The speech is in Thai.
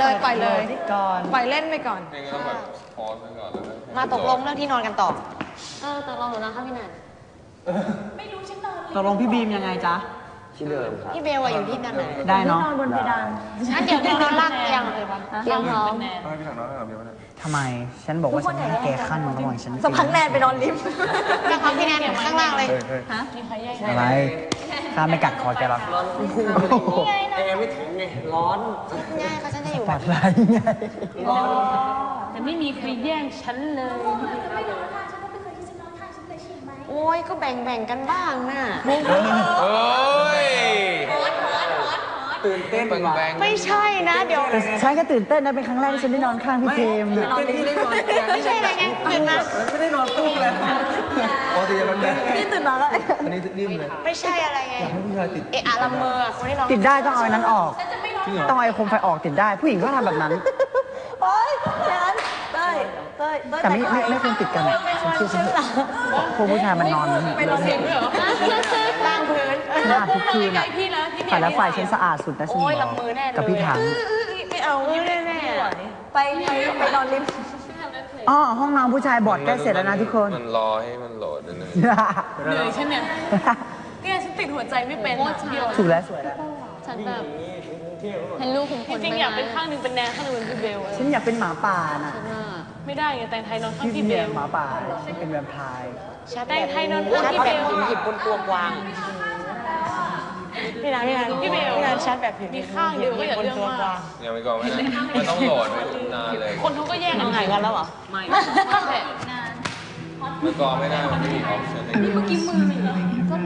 เลยปล่อยเลย ก่อน ปล่อยเล่นไปก่อนเพลงก็ต้องแบบพอสไปก่อนแล้วก็มาตกลงเรื่องที่นอนกันต่อ เออตกลงหนูนอนข้างพี่นันตกลงพี่บีมยังไงจ๊ะ ที่เดิมครับ พี่เบลอะอยู่ที่นั่นไหนได้เนาะงั้นเดี๋ยวเดี๋ยวนอนล่างเตียงเตียงพร้อมให้พี่ถังน้องให้เราเดียวไม่ได้ทำไม ฉันบอกว่าฉันให้แกขั้นระหว่างฉันสักพักแนนไปนอนลิฟต์สักพักพี่แนนอยู่ข้างล่างเลย อะไร ข้าไม่กัดคอแกหรอกแอร์ไม่ถึงไง ร้อน ง่ายเขาฉันจะอยู่แบปับดไรไงแต่ไม่มีใครแย่งฉันเลย โอ้ยก็แบ่งแบ่งๆกันบ้างน่ะเอ้ยตื่นเต้นแบงว่ะแบงไม่ใช่นะ เดี๋ยวแต่ฉันก็ตื่นเต้นนะเป็นครั้งแรกที่ฉันได้นอนข้างพี่เทมเนี่ยเป็นที่ได้นอนเตียงไม่ใช่อะไรไงตื่นมา พี่ตื่นมาแล้วอันนี้นิ่มเลยไม่ใช่อะไรไงให้ผู้ชายติดเอะอะละเมออะคนที่เราติดได้ต้องเอาไอ้นั้นออกต้องเอาไอ้โคมไฟออกติดได้ ผู้หญิงก็ทำแบบนั้น โอ๊ยอย่างนั้นเต้ยเต้ยเต้ยแต่ไม่ไม่ไม่ควรติดกันฉันเชื่อฉันเถอะพวกผู้ชายมันนอนไปนอนเสียงด้วยเหรอล่างพื้นหน้าทุกคืนอะพี่นะพี่ฝ่ายแล้วฝ่ายฉันสะอาดสุดนะฉันโอ้ยบละอกมือแน่เลยกับพี่ถังไม่เอาเออแน่แน่ไปไปไปนอนริม อ๋อห้องน้ำผู้ชายบอร์ดใกล้เสร็จแล้วนะทุกคน มันรอให้มันโหลดนิดนึงเหนื่อยฉันเนี่ยเนี่ยฉันติดหัวใจไม่เป็นอะเดียวถูกแล้วสวยแล้ว ฉันแบบเห็นลูกขุนขนจริงๆอยากเป็นข้างหนึ่งเป็นแนนข้างหนึ่งเป็นพี่เบลอะฉันอยากเป็นหมาป่าน่ะไม่ได้ไงแต่งไทยนอนข้างพี่พี่เบเบียลหมาป่าฉันเป็นแวมไพร์ชัดแต่แบงบไทยนอนชัข้างดพี่แบเบบลผิวหยิบบนตัวกวางพี่นันพี่นันพี่เบลพี่ นันชัดแบบผิวมีข้างเดียวก็อย่าเรื่องมาก ยังไม่ก่อนไม่ได้มันต้องโหลดไปนานเลยคนเขาก็แย่งกันหายกันแล้วเหรอ ไม่เมื่อก่อนไม่ได้มันไม่มีออปชั่นให้เมื่อกี้มือก็